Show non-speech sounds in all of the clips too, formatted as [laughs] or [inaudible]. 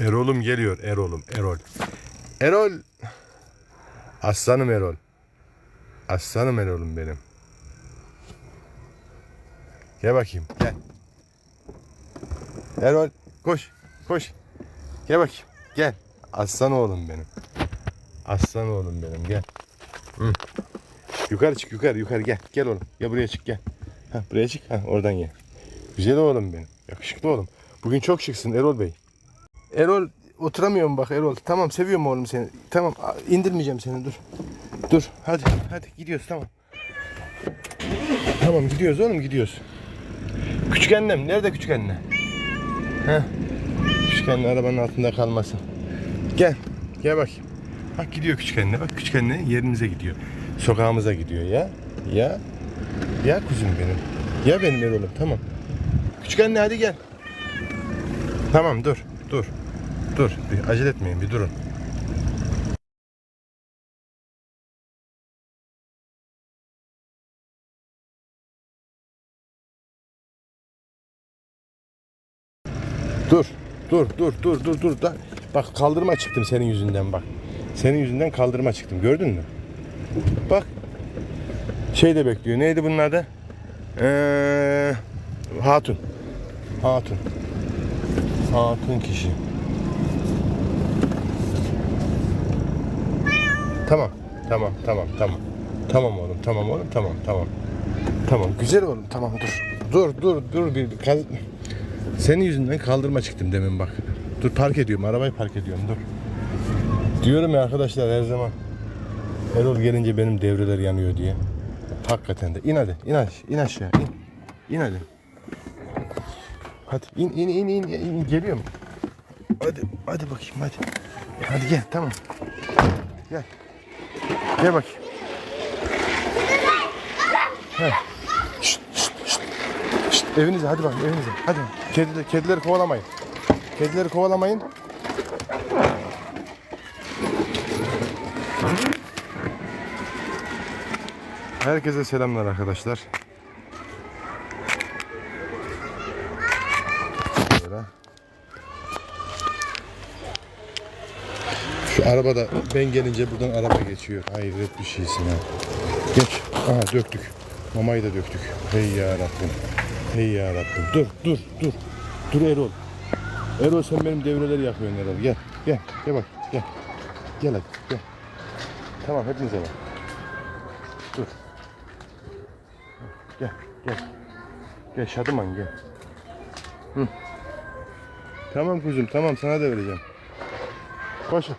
Erol'um geliyor. Erol'um. Erol. Erol. Aslanım Erol. Aslanım Erol'um benim. Gel bakayım. Gel. Erol. Koş. Koş. Gel bakayım. Gel. Aslan oğlum benim. Aslan oğlum benim. Gel. Hı. Yukarı çık yukarı yukarı gel. Gel oğlum. Gel buraya çık gel. Ha, buraya çık. Ha, oradan gel. Güzel oğlum benim. Yakışıklı oğlum. Bugün çok şıksın Erol Bey. Erol oturamıyorum bak Erol. Tamam seviyorum oğlum seni. Tamam indirmeyeceğim seni dur. Dur hadi hadi gidiyoruz tamam. Tamam gidiyoruz oğlum gidiyoruz. Küçük annem nerede küçük anne? Heh. Küçük anne arabanın altında kalmasın. Gel gel bakayım. Bak gidiyor küçük anne bak küçük anne yerimize gidiyor. Sokağımıza gidiyor ya. Ya. Ya kuzum benim. Ya benim Erol'um tamam. Küçük anne hadi gel. Tamam dur dur. Dur bir acele etmeyin bir durun. Dur dur dur dur dur dur. Da. Bak kaldırma çıktım senin yüzünden bak. Senin yüzünden kaldırma çıktım gördün mü? Bak. Şey de bekliyor. Neydi bunun adı? Ee, hatun. Hatun. Hatun kişi. Tamam. Tamam, tamam, tamam. Tamam oğlum, tamam oğlum, tamam, tamam. Tamam, güzel oğlum, tamam dur. Dur, dur, dur bir kaz... Senin yüzünden kaldırma çıktım demin bak. Dur park ediyorum, arabayı park ediyorum, dur. Diyorum ya arkadaşlar her zaman. Erol gelince benim devreler yanıyor diye. Hakikaten de. İn hadi, in hadi, in aşağı, in. İn hadi. Hadi in, in, in, in, in. geliyorum. Hadi, hadi bakayım, hadi. Hadi gel, tamam. Gel. Gel şşt. Şşt, evinize hadi bakın evinize. Hadi. Kediler, kedileri kovalamayın. Kedileri kovalamayın. Herkese selamlar arkadaşlar. Şu arabada ben gelince buradan araba geçiyor. Hayret bir şeysin ha. Geç. Aha döktük. Mamayı da döktük. Hey ya Rabbim. Hey ya Rabbim. Dur dur dur. Dur Erol. Erol sen benim devreleri yakıyorsun Erol. Gel. Gel. Gel bak. Gel. Gel hadi. Gel. Tamam hepinize bak. Dur. Gel. Gel. Gel Şadıman gel. Hı. Tamam kuzum tamam sana da vereceğim. Koşun.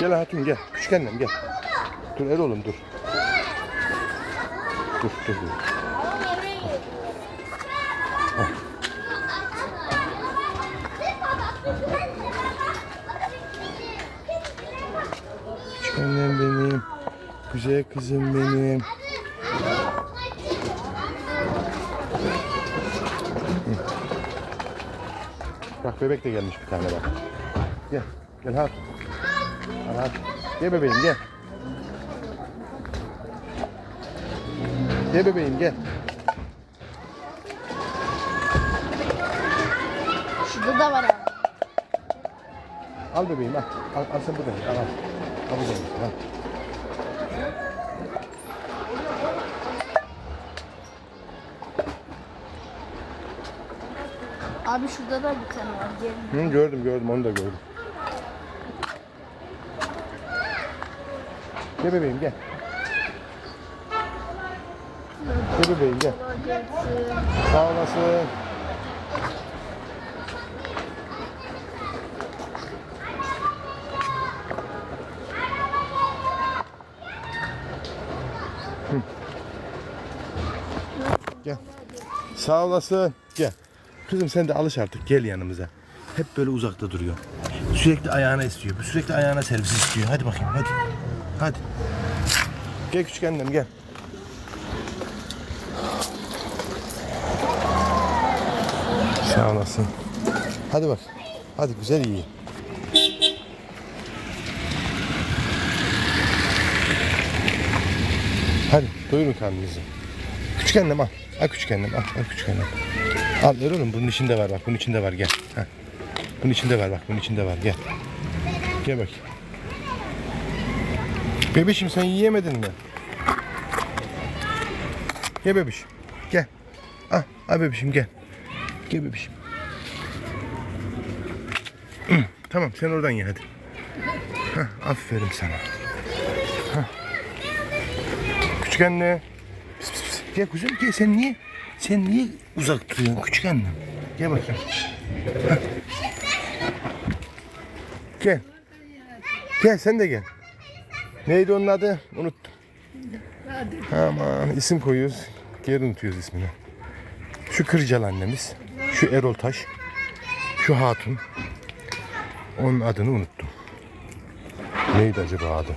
Gel hatun gel. Küçük annem gel. Dur el oğlum dur. Dur dur dur. Annem benim. Güzel kızım benim. Bak bebek de gelmiş bir tane bak. Gel. Gel hatun. Hadi. Gel bebeğim gel. Gel bebeğim gel. Şurada da var abi. Al bebeğim al. Al, al sen buradan. Al al. Al buradan. Al. Abi şurada da bir tane var. Gelin. Hı, gördüm gördüm onu da gördüm. Gel bebeğim gel. Gel bebeğim gel. Sağ olasın. Gel. Sağ olasın. Gel. Kızım sen de alış artık. Gel yanımıza. Hep böyle uzakta duruyor. Sürekli ayağına istiyor. Sürekli ayağına servis istiyor. Hadi bakayım hadi. Hadi. Gel küçük annem gel. Sağ olasın. Hadi bak. Hadi güzel iyi. Hadi doyurun karnınızı. Küçük annem al. Al küçük annem al. Al küçük annem. Al ver oğlum bunun içinde var bak. Bunun içinde var gel. Heh. Bunun içinde var bak. Bunun içinde var gel. Gel bakayım. Bebişim sen yiyemedin mi? Gel bebiş. Gel. Al, al bebişim gel. Gel bebişim. [clears throat] Tamam sen oradan ye hadi. Heh, aferin sana. Heh. Küçük anne. Pis, pis, pis. Gel kuzum gel sen niye sen niye uzak duruyorsun küçük anne? Gel bakayım. Heh. Gel. Gel sen de gel. Neydi onun adı? Unuttum. Aman isim koyuyoruz. Geri unutuyoruz ismini. Şu Kırcal annemiz. Şu Erol Taş. Şu Hatun. Onun adını unuttum. Neydi acaba adı?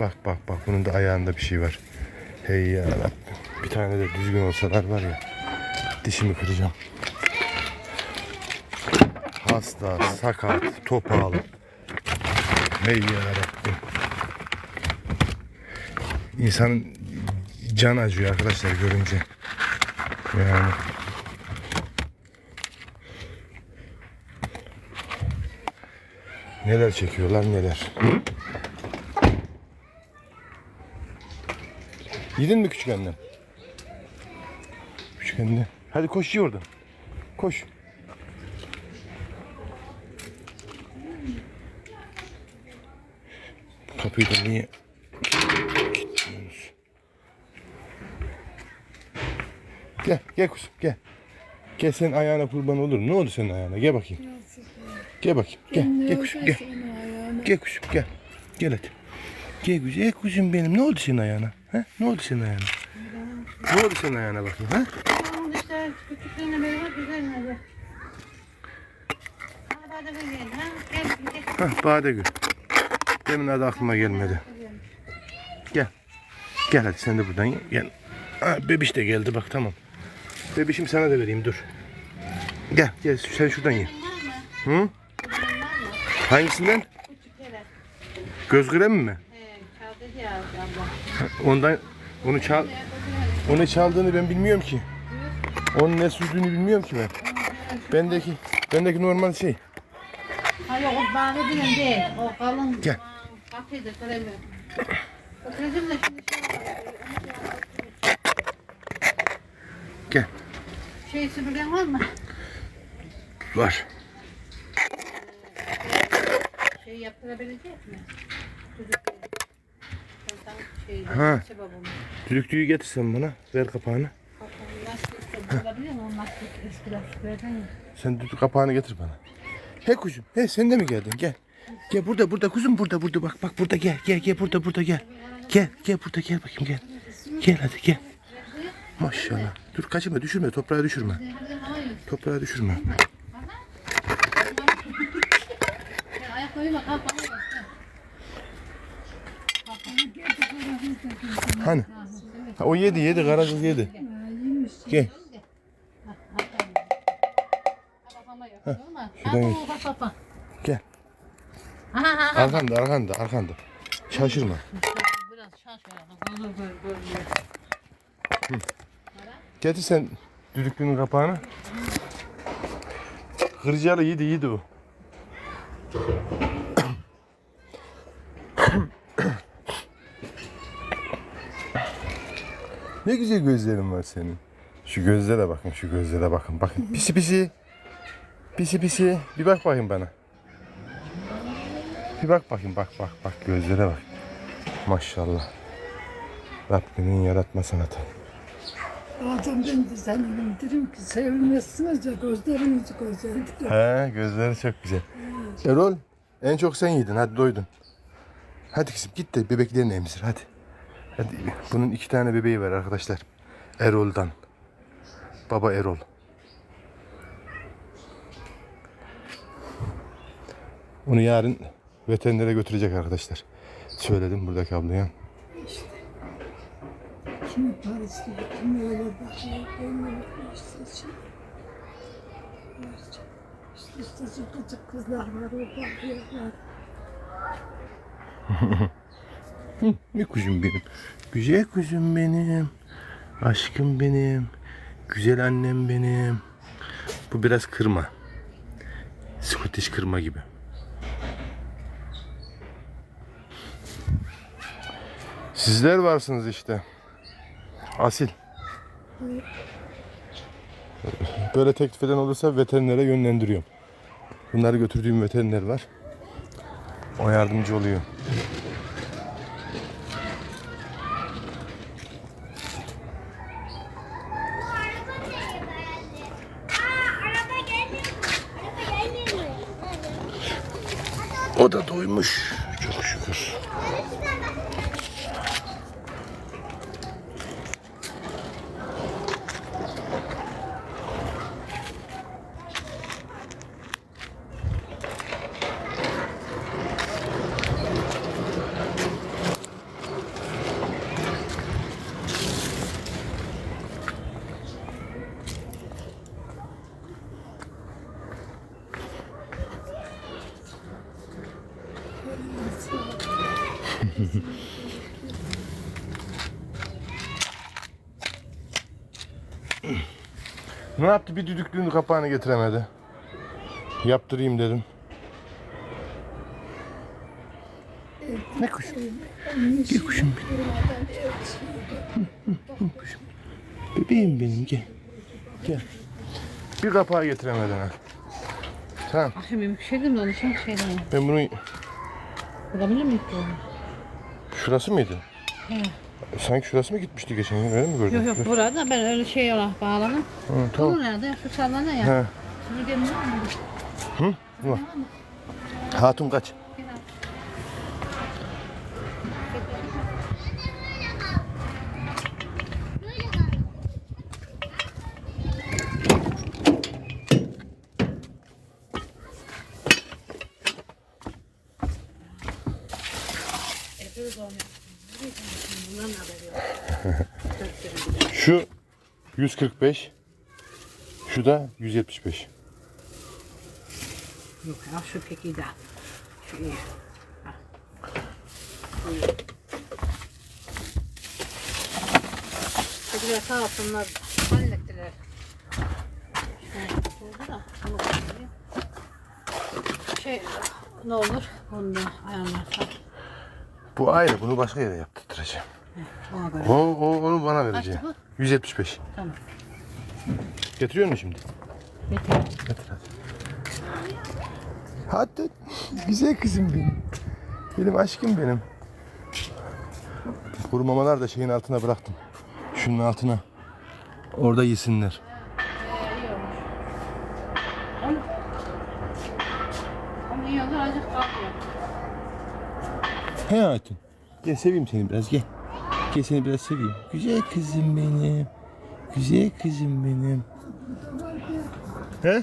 Bak bak bak bunun da ayağında bir şey var. Hey ya. Bir tane de düzgün olsalar var ya. Dişimi kıracağım. Hasta, sakat, topal. Hey ya Rabbim. İnsanın can acıyor arkadaşlar görünce. Yani. Neler çekiyorlar neler. Yedin mi küçük annem? Küçük anne. Hadi koş ye oradan. Koş. Kapıyı da niye kilitliyorsunuz? Gel, gel kuzum, gel. Gel senin ayağına kurban olur. Ne oldu senin ayağına? Gel bakayım. Gel bakayım. Gel, gel kuzum, gel. Gel kuzum, gel. Gel hadi. Gel güzel kuzum benim. Ne oldu senin ayağına? Ha? Ne oldu senin ayağına? Ne oldu senin ayağına bakayım? Ha? Tamam işte küçüklerine beri bak güzel hadi. Hadi hadi gel ha. Gel gel. Hah, Badegül. Demin adı aklıma gelmedi. Gel. Gel hadi sen de buradan. Gel. Ha, bebiş de geldi bak tamam. Bebişim sana da vereyim dur. Gel gel sen şuradan ye. Hı? Hangisinden? Göz kremi mi? Ondan onu çal onu çaldığını ben bilmiyorum ki. Onun ne sürdüğünü bilmiyorum ki ben. Bendeki bendeki normal şey. Hayır o bağlı değil. O kalın. Gel. Katıydı kremi. O kremi de şimdi Gel. şey, şey süpürgen var mı? Var. Şey yaptırabilecek mi? Şey Ha. Düdüklüyü getirsen bana. Ver kapağını. Sen düdük kapağını getir bana. He kuzum. He sen de mi geldin? Gel. Gel burada burada kuzum burada burada bak bak burada gel gel gel burada burada gel. Gel gel burada gel bakayım gel. Gel hadi gel. Maşallah. Dur kaçırma düşürme toprağa düşürme. Toprağa düşürme. Hani? Ha, o yedi yedi kara kız yedi. Gel. Şuradan Ha, bak. Gel. Arkanda arkanda arkanda. Şaşırma. Biraz şaşıralım. Olur böyle böyle. Getir sen düdüklünün kapağını. Hırcalı yedi yedi o. ne güzel gözlerin var senin. Şu gözlere bakın, şu gözlere bakın. Bakın pisi pisi. Pisi pisi. Bir bak bakayım bana. Bir bak bakayım, bak bak bak gözlere bak. Maşallah. Rabbimin yaratma sanatı. Adam ben de bildirim ki sevilmezsiniz ya gözlerinizi gözlerinizi. He gözleri çok güzel. Erol en çok sen yedin hadi doydun. Hadi kızım git de bebeklerini emzir hadi. Hadi bunun iki tane bebeği var arkadaşlar. Erol'dan. Baba Erol. Onu yarın veterinere götürecek arkadaşlar. Söyledim buradaki ablaya. Kimi Paris'te, kimi öyle bakıyor, böyle işte şey. İşte işte küçük kızlar var, o bakıyorlar. Bir [laughs] kuzum benim. Güzel kuzum benim. Aşkım benim. Güzel annem benim. Bu biraz kırma. Scottish kırma gibi. Sizler varsınız işte. Asil. Böyle teklif eden olursa veterinere yönlendiriyorum. Bunları götürdüğüm veteriner var. O yardımcı oluyor. O da doymuş. Çok şükür. Ne yaptı? Bir düdüklüğünü kapağını getiremedi. Yaptırayım dedim. Ne kuşum? Gel kuşum benim. Kuşum. Bebeğim benim gel. Gel. Bir kapağı getiremedin ha. Tamam. Akşam bir şey dedim de onun için şey dedim. Ben bunu Bulabilir miyim ki onu? şurası mıydı? He. Sanki şurası mı gitmişti geçen gün öyle mi gördün? Yok yok burada ben öyle şey olarak bağladım. Hı, Tamam. Bu nerede? Şu sallana ya. He. Gelin var mı? Var. Hatun kaç. Şu 145. Şu da 175. Yok ya şu pek iyi de. Şu iyi. Ha. İyi. Dediler sağ olsunlar hallettiler. Bunu. Şey ne olur onu da ayarlarsak Bu ayrı. Bunu başka yere yaptıracağım. Ona göre. O, o onu bana vereceğim. Kaçtı 175. Tamam. Getiriyor musun şimdi? Yeter. Getir hadi. Hadi. Güzel kızım benim. Benim aşkım benim. Kuru mamalar da şeyin altına bıraktım. Şunun altına. Orada yesinler. Ama iyi olur azıcık kalkıyor. He hayatım. Gel seveyim seni biraz gel. Gel seni biraz seveyim. Güzel kızım benim. Güzel kızım benim. He?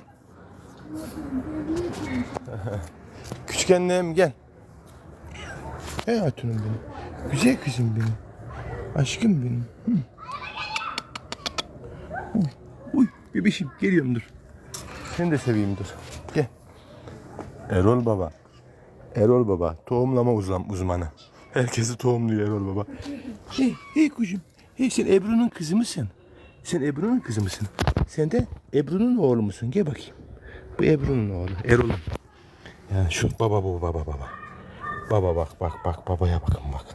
[laughs] Küçük annem gel. He hatunum benim. Güzel kızım benim. Aşkım benim. Hı. Uy, uy bebeşim geliyorum dur. Seni de seveyim dur. Gel. Erol baba. Erol Baba, tohumlama uzman, uzmanı. Herkesi tohumluyor Erol Baba. Hey, hey kuzum. Hey sen Ebru'nun kızı mısın? Sen Ebru'nun kızı mısın? Sen de Ebru'nun oğlu musun? Gel bakayım. Bu Ebru'nun oğlu. Erol'un. Ya şu baba bu baba baba. Baba bak bak bak babaya bakın bak.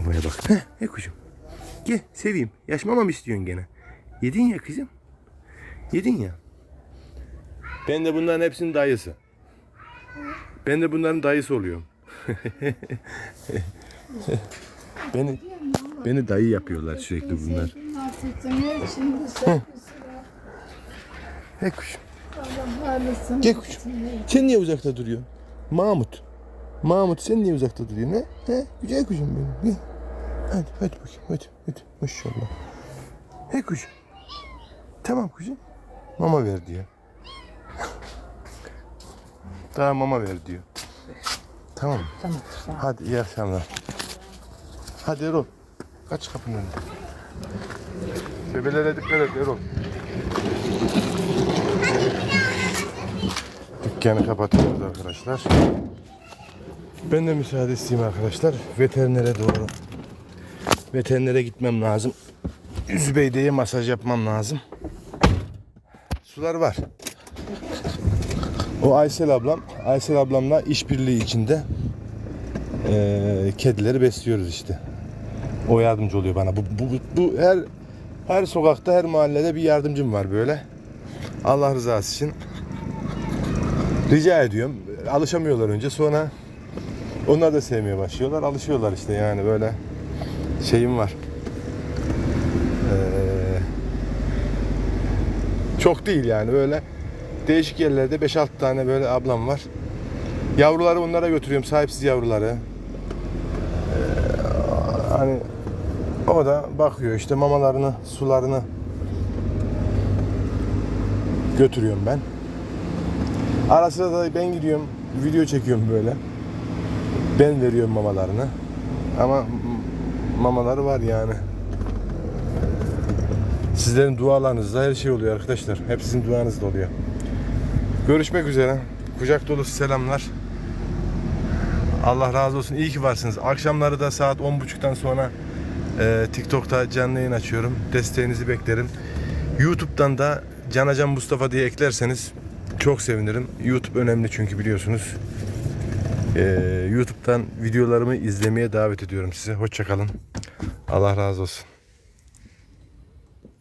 Babaya bak. Heh, hey kuzum. Gel seveyim. Yaş mama mı istiyorsun gene? Yedin ya kızım. Yedin ya. Ben de bunların hepsinin dayısı. Ben de bunların dayısı oluyorum. Beni beni dayı yapıyorlar sürekli bunlar. Hey kuşum. Gel kuşum. Sen niye uzakta duruyorsun? Mahmut. Mahmut sen niye uzakta duruyorsun he? He? Güzel kuşum benim. Gel. Hadi hadi bakayım hadi hadi. Maşallah. Hey kuşum. Tamam kuşum. Mama ver diyor. [laughs] Daha mama ver diyor. Tamam mı? Tamam. Tamam. Hadi iyi akşamlar. Hadi Erol. Kaç kapının önünde. Bebelere dikkat et Erol. Dükkanı kapatıyoruz arkadaşlar. Ben de müsaade isteyeyim arkadaşlar. Veterinere doğru. Veterinere gitmem lazım. Üzbeyde'ye masaj yapmam lazım. Sular var. O Aysel ablam, Aysel ablamla işbirliği içinde eee, kedileri besliyoruz işte. O yardımcı oluyor bana. Bu, bu, bu, bu her her sokakta, her mahallede bir yardımcım var böyle. Allah rızası için. Rica ediyorum. Alışamıyorlar önce sonra onlar da sevmeye başlıyorlar. Alışıyorlar işte yani böyle şeyim var. Eee, çok değil yani böyle değişik yerlerde 5-6 tane böyle ablam var. Yavruları onlara götürüyorum sahipsiz yavruları. Hani o da bakıyor işte mamalarını, sularını götürüyorum ben. Ara sıra da ben gidiyorum, video çekiyorum böyle. Ben veriyorum mamalarını. Ama mamaları var yani. Sizlerin dualarınızla her şey oluyor arkadaşlar. Hep sizin duanızla oluyor. Görüşmek üzere. Kucak dolusu selamlar. Allah razı olsun. İyi ki varsınız. Akşamları da saat 10.30'dan sonra e, TikTok'ta canlı yayın açıyorum. Desteğinizi beklerim. YouTube'dan da Canacan Mustafa diye eklerseniz çok sevinirim. YouTube önemli çünkü biliyorsunuz. E, YouTube'dan videolarımı izlemeye davet ediyorum size. Hoşçakalın. Allah razı olsun.